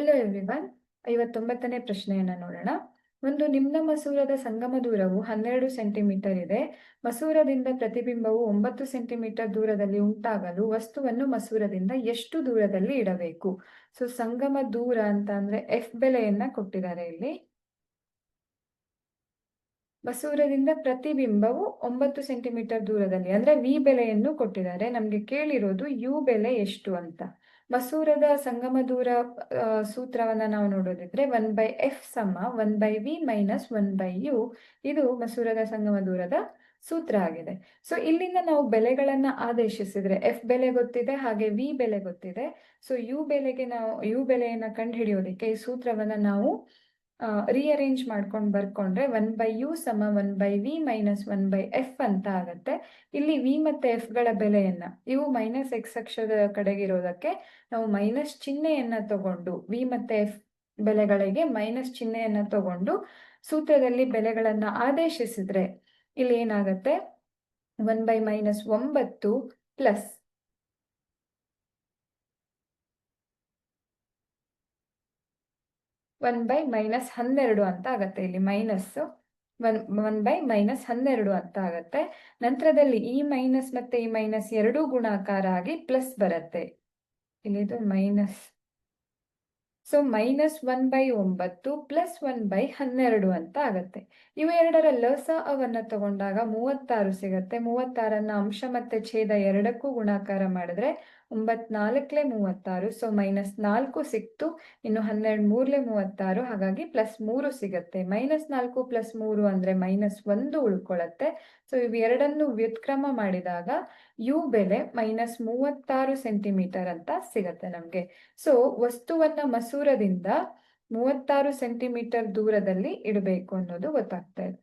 Hello everyone ಐವತ್ತೊಂಬತ್ತನೇ ಪ್ರಶ್ನೆಯನ್ನ ನೋಡೋಣ. ಒಂದು ನಿಮ್ನ ಮಸೂರದ ಸಂಗಮ ದೂರವು ಹನ್ನೆರಡು ಸೆಂಟಿಮೀಟರ್ ಇದೆ. ಮಸೂರದಿಂದ ಪ್ರತಿಬಿಂಬವು ಒಂಬತ್ತು ಸೆಂಟಿಮೀಟರ್ ದೂರದಲ್ಲಿ ಉಂಟಾಗಲು ವಸ್ತುವನ್ನು ಮಸೂರದಿಂದ ಎಷ್ಟು ದೂರದಲ್ಲಿ ಇಡಬೇಕು? ಸೊ ಸಂಗಮ ದೂರ ಅಂತ ಅಂದ್ರೆ ಎಫ್ ಬೆಲೆಯನ್ನ ಕೊಟ್ಟಿದ್ದಾರೆ ಇಲ್ಲಿ. ಮಸೂರದಿಂದ ಪ್ರತಿಬಿಂಬವು ಒಂಬತ್ತು ಸೆಂಟಿಮೀಟರ್ ದೂರದಲ್ಲಿ ಅಂದ್ರೆ ವಿ ಬೆಲೆಯನ್ನು ಕೊಟ್ಟಿದ್ದಾರೆ. ನಮ್ಗೆ ಕೇಳಿರೋದು ಯು ಬೆಲೆ ಎಷ್ಟು ಅಂತ. ಮಸೂರದ ಸಂಗಮ ದೂರ ಸೂತ್ರವನ್ನ ನಾವು ನೋಡೋದಿದ್ರೆ ಒನ್ ಬೈ ಎಫ್ ಸಮ one by V minus one by U ಇದು ಮಸೂರದ ಸಂಗಮ ದೂರದ ಸೂತ್ರ ಆಗಿದೆ. ಸೊ ಇಲ್ಲಿಂದ ನಾವು ಬೆಲೆಗಳನ್ನ ಆದೇಶಿಸಿದ್ರೆ ಎಫ್ ಬೆಲೆ ಗೊತ್ತಿದೆ, ಹಾಗೆ ವಿ ಬೆಲೆ ಗೊತ್ತಿದೆ. ಸೊ ಯು ಬೆಲೆಗೆ ನಾವು ಯು ಬೆಲೆಯನ್ನ ಕಂಡುಹಿಡಿಯೋದಕ್ಕೆ ಈ ಸೂತ್ರವನ್ನ ನಾವು ರಿಅರೇಂಜ್ ಮಾಡ್ಕೊಂಡು ಬರ್ಕೊಂಡ್ರೆ ಒನ್ ಬೈ ಯು ಸಮ one by V minus one by F ಅಂತ ಆಗತ್ತೆ. ಇಲ್ಲಿ ವಿ ಮತ್ತೆ ಎಫ್ಗಳ ಬೆಲೆಯನ್ನ, ಇವು ಮೈನಸ್ ಎಕ್ಸ್ ಅಕ್ಷದ ಕಡೆಗಿರೋದಕ್ಕೆ ನಾವು ಮೈನಸ್ ಚಿಹ್ನೆಯನ್ನ ತಗೊಂಡು ವಿ ಮತ್ತೆ ಎಫ್ ಬೆಲೆಗಳಿಗೆ ಮೈನಸ್ ಚಿಹ್ನೆಯನ್ನ ತಗೊಂಡು ಸೂತ್ರದಲ್ಲಿ ಬೆಲೆಗಳನ್ನ ಆದೇಶಿಸಿದ್ರೆ ಇಲ್ಲಿ ಏನಾಗತ್ತೆ? ಒನ್ ಬೈ ಮೈನಸ್ ಒಂಬತ್ತು ಪ್ಲಸ್ ಒನ್ ಬೈ ಮೈನಸ್ ಹನ್ನೆರಡು ಅಂತ ಆಗತ್ತೆ ಇಲ್ಲಿ minus one one by minus ಹನ್ನೆರಡು ಅಂತ ಆಗತ್ತೆ. ನಂತರದಲ್ಲಿ ಈ ಮೈನಸ್ ಮತ್ತೆ ಈ ಮೈನಸ್ ಎರಡೂ ಗುಣಾಕಾರ ಆಗಿ ಪ್ಲಸ್ ಬರುತ್ತೆ. ಇಲ್ಲಿದು minus so minus one by ಒಂಬತ್ತು ಪ್ಲಸ್ ಒನ್ ಬೈ ಹನ್ನೆರಡು ಅಂತ ಆಗತ್ತೆ. ಇವೆರಡರ ಲಸ ಅವನ್ನ ತಗೊಂಡಾಗ ಮೂವತ್ತಾರು ಸಿಗತ್ತೆ. ಮೂವತ್ತಾರನ್ನ ಅಂಶ ಮತ್ತೆ ಛೇದ ಎರಡಕ್ಕೂ ಗುಣಾಕಾರ ಮಾಡಿದ್ರೆ ಒಂಬತ್ನಾಲ್ಕಲೆ ಮೂವತ್ತಾರು. ಸೊ ಮೈನಸ್ ನಾಲ್ಕು ಸಿಕ್ತು. ಇನ್ನು ಹನ್ನೆರಡು ಮೂರ್ಲೆ ಮೂವತ್ತಾರು. ಹಾಗಾಗಿ ಪ್ಲಸ್ ಮೂರು ಸಿಗತ್ತೆ. ಮೈನಸ್ ನಾಲ್ಕು ಪ್ಲಸ್ ಮೂರು ಅಂದ್ರೆ ಮೈನಸ್ ಒಂದು ಉಳ್ಕೊಳತ್ತೆ. ಸೊ ಇವೆರಡನ್ನು ವ್ಯುತ್ಕ್ರಮ ಮಾಡಿದಾಗ ಯು ಬೆಲೆ ಮೈನಸ್ ಮೂವತ್ತಾರು ಸೆಂಟಿಮೀಟರ್ ಅಂತ ಸಿಗತ್ತೆ ನಮ್ಗೆ. ಸೊ ವಸ್ತುವನ್ನ ಮಸೂರದಿಂದ ಮೂವತ್ತಾರು ಸೆಂಟಿಮೀಟರ್ ದೂರದಲ್ಲಿ ಇಡಬೇಕು ಅನ್ನೋದು ಗೊತ್ತಾಗ್ತಾ ಇದೆ.